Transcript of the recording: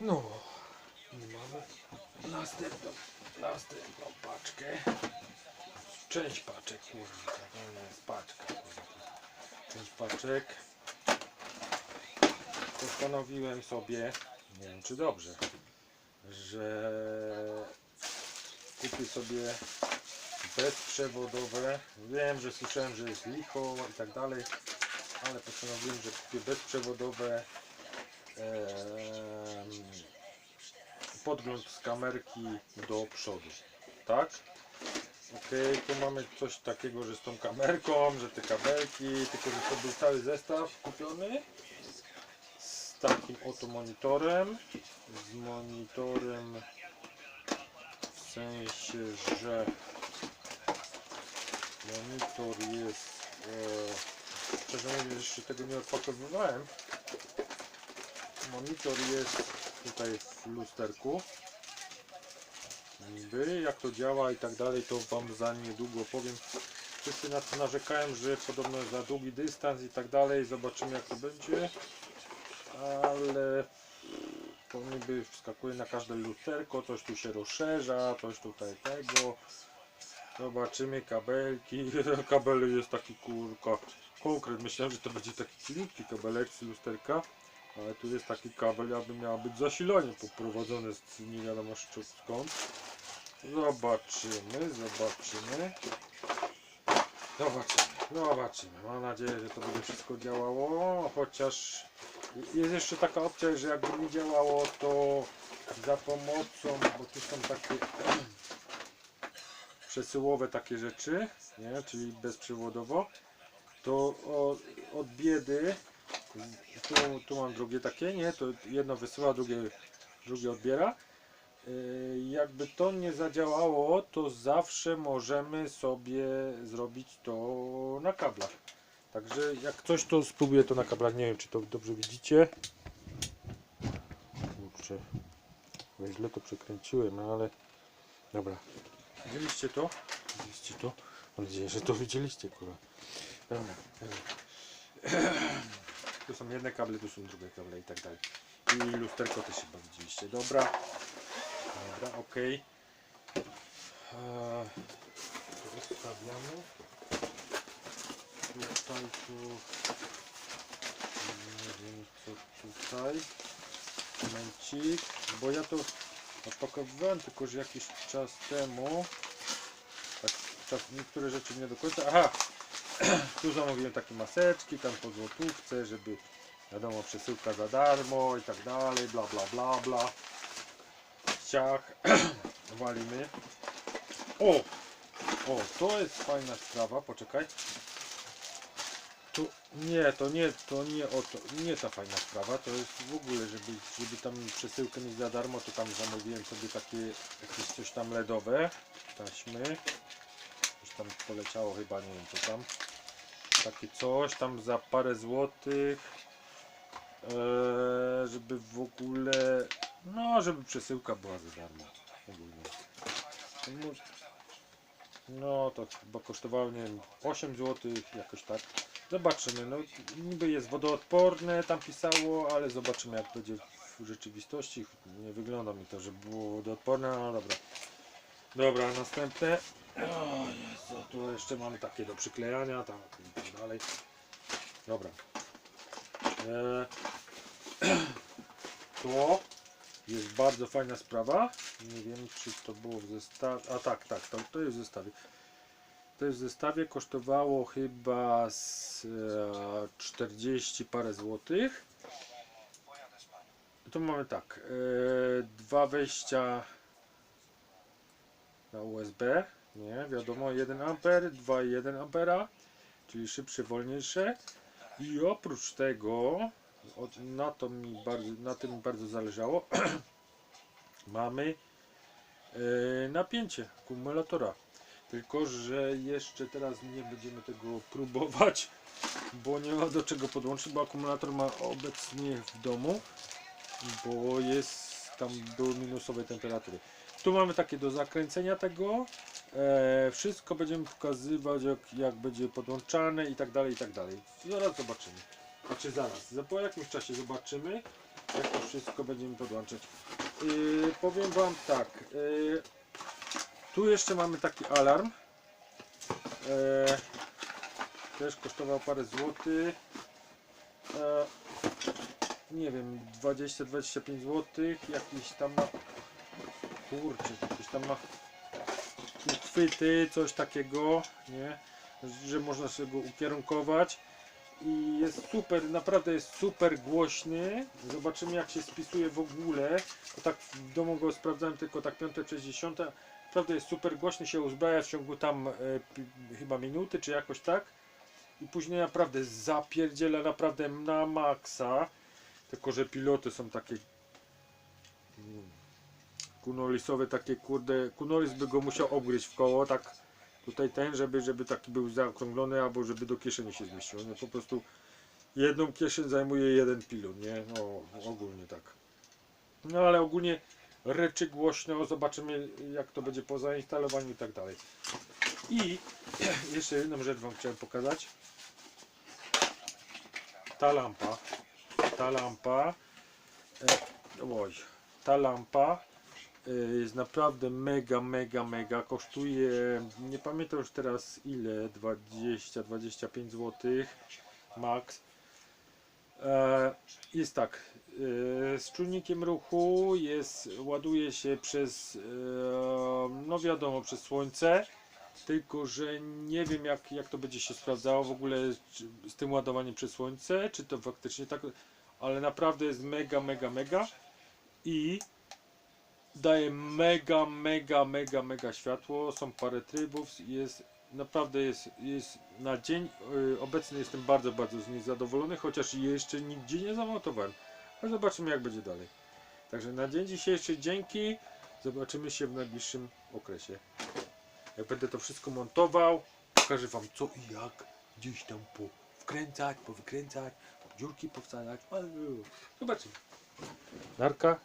No, i mamy następną, następną paczkę. Część paczek, kurwa, to jest paczka. Część paczek. Postanowiłem sobie, nie wiem czy dobrze, że kupię sobie bezprzewodowe. Wiem, że słyszałem, że jest licho i tak dalej, ale postanowiłem, że kupię bezprzewodowe podgląd z kamerki do przodu. Tak? Ok, tu mamy coś takiego, że z tą kamerką, że te kabelki, tylko że to był cały zestaw kupiony z takim oto monitorem. Z monitorem w sensie, że monitor jest. E, szczerze mówiąc, jeszcze tego nie odpakowywałem. Monitor jest tutaj w lusterku. Niby, jak to działa i tak dalej, to Wam za niedługo powiem. Wszyscy na to narzekają, że podobno za długi dystans i tak dalej. Zobaczymy jak to będzie. Ale to niby wskakuje na każde lusterko, coś tu się rozszerza, coś tutaj tego. Zobaczymy kabelki. Kabel jest taki kurka. Konkret. Myślałem, że to będzie taki cieniutki kabelek z lusterka. Ale tu jest taki kabel, jakby miało być zasilanie poprowadzone z nie wiadomo skąd. Zobaczymy, zobaczymy. Zobaczymy, zobaczymy. Mam nadzieję, że to będzie wszystko działało, chociaż jest jeszcze taka opcja, że jakby nie działało, to za pomocą, bo tu są takie przesyłowe takie rzeczy, nie? czyli bezprzewodowo, to od biedy tu, tu mam drugie takie, nie? To jedno wysyła, drugie, drugie odbiera. Yy, Jakby to nie zadziałało, to zawsze możemy sobie zrobić to na kablach. Także jak coś, to spróbuję to na kablach. Nie wiem, czy to dobrze widzicie. Kurczę, źle to przekręciłem, no ale dobra. Widzieliście to? Widzieliście to? Mam nadzieję, że to widzieliście, kurwa. Dobra, dobra. Tu są jedne kable, tu są drugie kable i tak dalej. I lusterko też chyba widzieliście. Dobra. Dobra, ok. Eee, to zostawiamy. Tutaj tu. Nie wiem co tutaj. Momencik. Bo ja to opakowywałem tylko, że jakiś czas temu. Tak, czas, niektóre rzeczy nie do końca. Aha! Tu zamówiłem takie maseczki, tam po złotówce, żeby wiadomo, przesyłka za darmo i tak dalej, bla bla bla bla. Ciach, walimy. O! O, to jest fajna sprawa, poczekaj. Tu, nie, to nie, to nie o to, nie ta fajna sprawa, to jest w ogóle, żeby, żeby tam przesyłkę mieć za darmo, to tam zamówiłem sobie takie, jakieś coś tam LEDowe, taśmy. Coś tam poleciało chyba, nie wiem co tam takie coś tam za parę złotych. Eee, żeby w ogóle no żeby przesyłka była za darmo ogólnie. No to chyba kosztowało nie wiem 8 zł jakoś tak. Zobaczymy. No niby jest wodoodporne tam pisało ale zobaczymy jak będzie w rzeczywistości. Nie wygląda mi to żeby było wodoodporne no dobra. Dobra następne jeszcze mamy takie do przyklejania, tam i tak dalej. Dobra. E, to jest bardzo fajna sprawa. Nie wiem, czy to było w zestawie. A tak, tak, to, to jest w zestawie. To jest w zestawie, kosztowało chyba z e, 40 parę złotych. Tu mamy tak, e, dwa wejścia na USB, nie, wiadomo 1 A, 2,1 ampera, czyli szybsze, wolniejsze. I oprócz tego, od, na, to mi bardzo, na tym mi bardzo zależało, mamy e, napięcie akumulatora, tylko że jeszcze teraz nie będziemy tego próbować, bo nie ma do czego podłączyć, bo akumulator ma obecnie w domu, bo jest tam były minusowe temperatury. Tu mamy takie do zakręcenia tego. E, wszystko będziemy pokazywać jak, jak będzie podłączane i tak dalej i tak dalej. Zaraz zobaczymy. Znaczy zaraz, za po jakimś czasie zobaczymy, jak to wszystko będziemy podłączać. Yy, powiem Wam tak, yy, tu jeszcze mamy taki alarm. Yy, też kosztował parę złotych. Nie wiem, 20-25 zł. Jakiś tam ma. Kurczę, jakiś tam ma uchwyty, coś takiego, nie? Że można sobie go ukierunkować. I jest super, naprawdę jest super głośny. Zobaczymy jak się spisuje w ogóle. Bo tak w domu go sprawdzałem tylko tak 5 przez 10. Naprawdę jest super głośny, się uzbraja w ciągu tam e, chyba minuty, czy jakoś tak. I później naprawdę zapierdziela naprawdę na maksa. Tylko, że piloty są takie mm, kunolisowe, takie kurde, kunolis by go musiał obgryźć w koło, tak tutaj ten, żeby, żeby taki był zaokrąglony, albo żeby do kieszeni się zmieścił. No po prostu jedną kieszeń zajmuje jeden pilot, nie? No ogólnie tak. No ale ogólnie reczy głośno, zobaczymy jak to będzie po zainstalowaniu i tak dalej. I jeszcze jedną rzecz Wam chciałem pokazać. Ta lampa, ta lampa, e, oj, ta lampa e, jest naprawdę mega, mega, mega. Kosztuje, nie pamiętam już teraz ile, 20-25 zł max. E, jest tak, z czujnikiem ruchu jest, ładuje się przez, no wiadomo, przez słońce. Tylko, że nie wiem jak, jak to będzie się sprawdzało w ogóle z tym ładowaniem przez słońce, czy to faktycznie tak, ale naprawdę jest mega, mega, mega. I daje mega, mega, mega, mega światło, są parę trybów, jest naprawdę jest, jest na dzień y, obecny jestem bardzo, bardzo z niej zadowolony, chociaż jeszcze nigdzie nie zamontowałem, ale zobaczymy jak będzie dalej. Także na dzień dzisiejszy dzięki, zobaczymy się w najbliższym okresie. Jak będę to wszystko montował, pokażę wam co i jak gdzieś tam wkręcać, powykręcać, dziurki powstać. Zobaczymy. Narka.